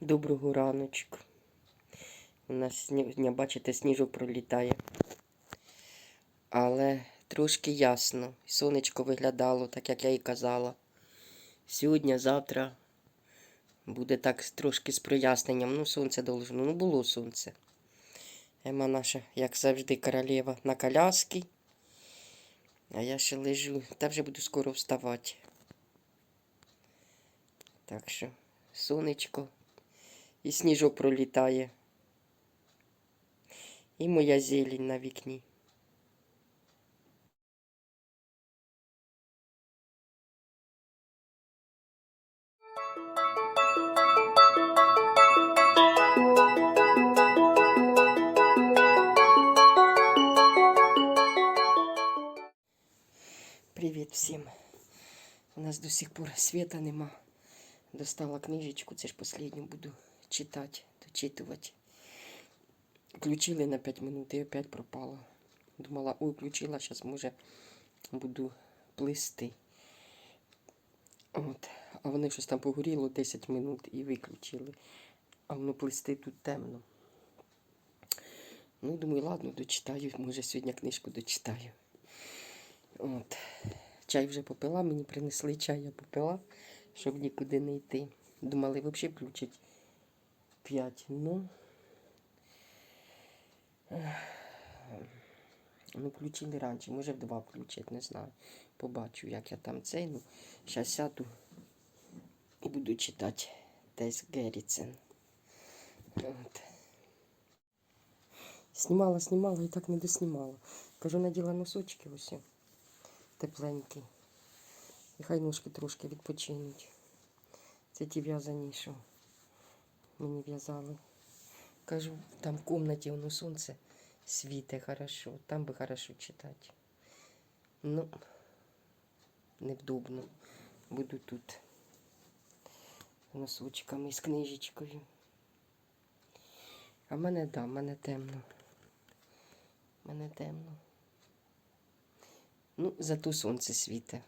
Доброго раночку. У нас бачите, сніжок пролітає. Але трошки ясно. Сонечко виглядало, так як я і казала. Сьогодні, завтра буде так трошки з проясненням. Ну, сонце должно. Ну, було сонце. Ема наша, як завжди, королева на коляски. А я ще лежу. Та вже буду скоро вставати. Так що, сонечко. І сніжок пролітає. І моя зелень на вікні. Привіт всім. У нас до сих пор світа нема. Достала книжечку, це ж последню буду читати, дочитувати. Включили на 5 минут і опять пропала. Думала, ой, включила, зараз може буду плисти. От. А вони щось там погоріло 10 минут і виключили. А воно плисти тут темно. Ну, думаю, ладно, дочитаю. Може, сьогодні книжку дочитаю. От. Чай вже попила, мені принесли чай, я попила, щоб нікуди не йти. Думали, взагалі включать 5. Ну, ну, включили раніше, може в 2 включать, не знаю. Побачу, як я там цей. Ну, зараз сяду і буду читати Тес Герріцен. От. Знімала, знімала і так не доснімала. Кажу, наділа носочки ось тепленькі. І хай ножки трошки відпочинуть. Це ті в'язані, що мені в'язали. Кажу, там в кімнаті воно сонце світе хорошо, там би хорошо читати. Ну, невдобно. Буду тут носочками з книжечкою. А в мене да, в мене темно. В мене темно. Ну, зато сонце світе.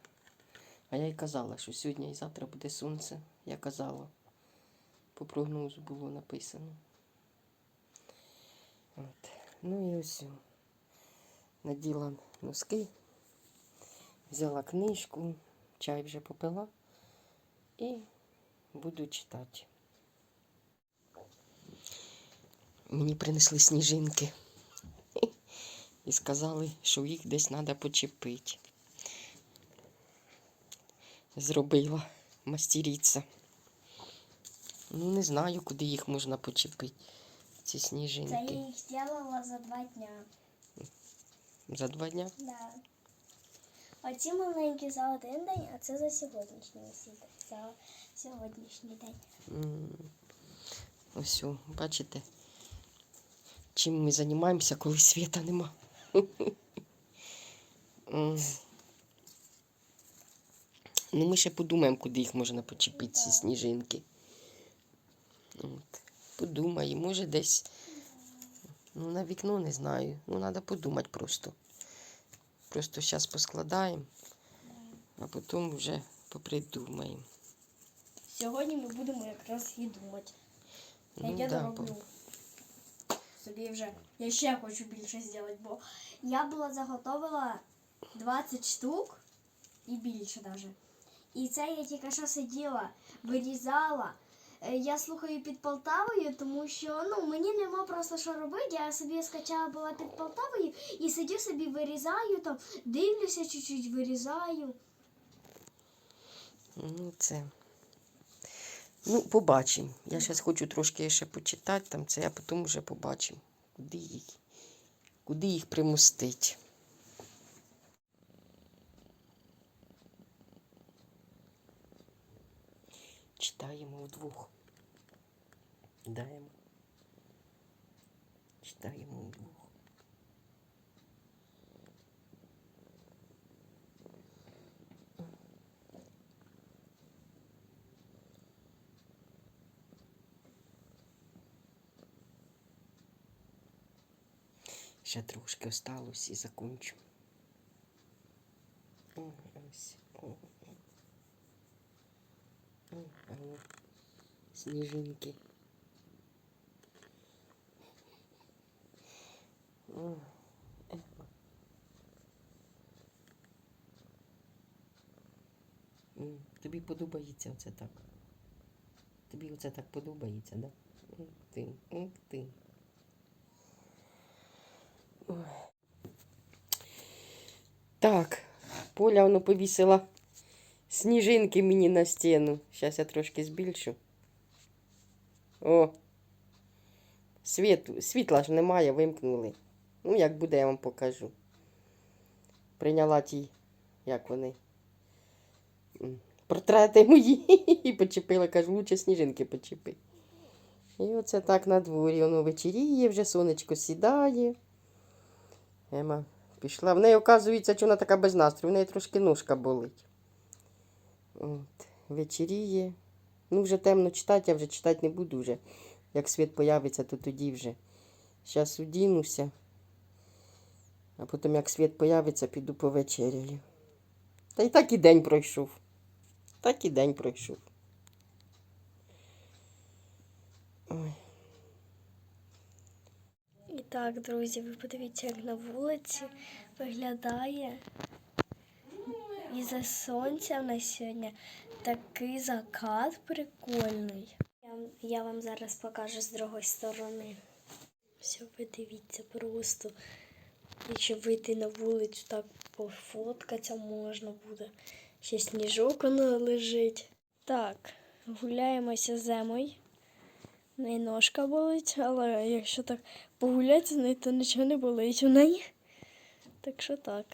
А я й казала, що сьогодні і завтра буде сонце. Я казала. По прогнозу було написано. От. Ну і ось. Наділа носки, взяла книжку, чай вже попила і буду читати. Мені принесли сніжинки і сказали, що їх десь треба почепити. Зробила мастериця. Ну, не знаю, куди їх можна почепити, ці сніжинки. Це я їх зробила за два дня. За два дня. Да. Оці маленькі за один день, а це за сьогоднішній. За сьогоднішній день. М, Ось, бачите, чим ми займаємося, коли світа нема. Ну, ми ще подумаємо, куди їх можна почепити, ці сніжинки. От. Подумаємо, може десь. Ну, на вікно не знаю. Ну, треба подумати просто. Просто зараз поскладаємо, а потім вже попридумаємо. Сьогодні ми будемо якраз і думати. Ну, я да, дороблю. Собі вже. Я ще хочу більше зробити, бо я була заготовила 20 штук і більше навіть. І це я тільки що сиділа, вирізала. Е, Я слухаю під Полтавою, тому що ну, мені нема просто що робити. Я собі скачала була під Полтавою і сидю собі вирізаю, там, дивлюся чуть-чуть, вирізаю. Ну, це. Ну, побачимо. Я зараз хочу трошки ще почитати там це, а потім вже побачимо, куди їх, куди їх примостити. Читаємо вдвох. Даємо. Читаємо вдвох. Ще трошки осталось і закончу. Снежинки. сніжинки. Ого. Тобі подобається оце так. Тобі оце так подобається, да? Ух ти, ух ти. Ой. Так, Поля воно повісила сніжинки мені на стіну. Зараз я трошки збільшу. О. Світ, світла ж немає, вимкнули. Ну, як буде, я вам покажу. Прийняла ті, як вони. Портрети мої і почепила, кажу, лучше сніжинки почепи. І оце так на дворі, воно вечеріє, вже сонечко сідає. Ема пішла. В неї, оказується, що вона така без настрою, в неї трошки ножка болить. От, вечеріє. Ну, вже темно читати, я вже читати не буду вже. Як світ появиться, то тоді вже. Зараз удінуся. А потім, як світ появиться, піду повечеряю. Та й так і день пройшов. Так і день пройшов. Ой. І так, друзі, ви подивіться, як на вулиці виглядає. І за сонця на сьогодні такий закат прикольний. Я, я вам зараз покажу з другої сторони. Все, ви дивіться просто. Якщо вийти на вулицю, так пофоткатися можна буде. Ще сніжок воно лежить. Так, гуляємося з Емою. Неї ножка болить, але якщо так погуляти з нею, то нічого не болить у неї. Так що так.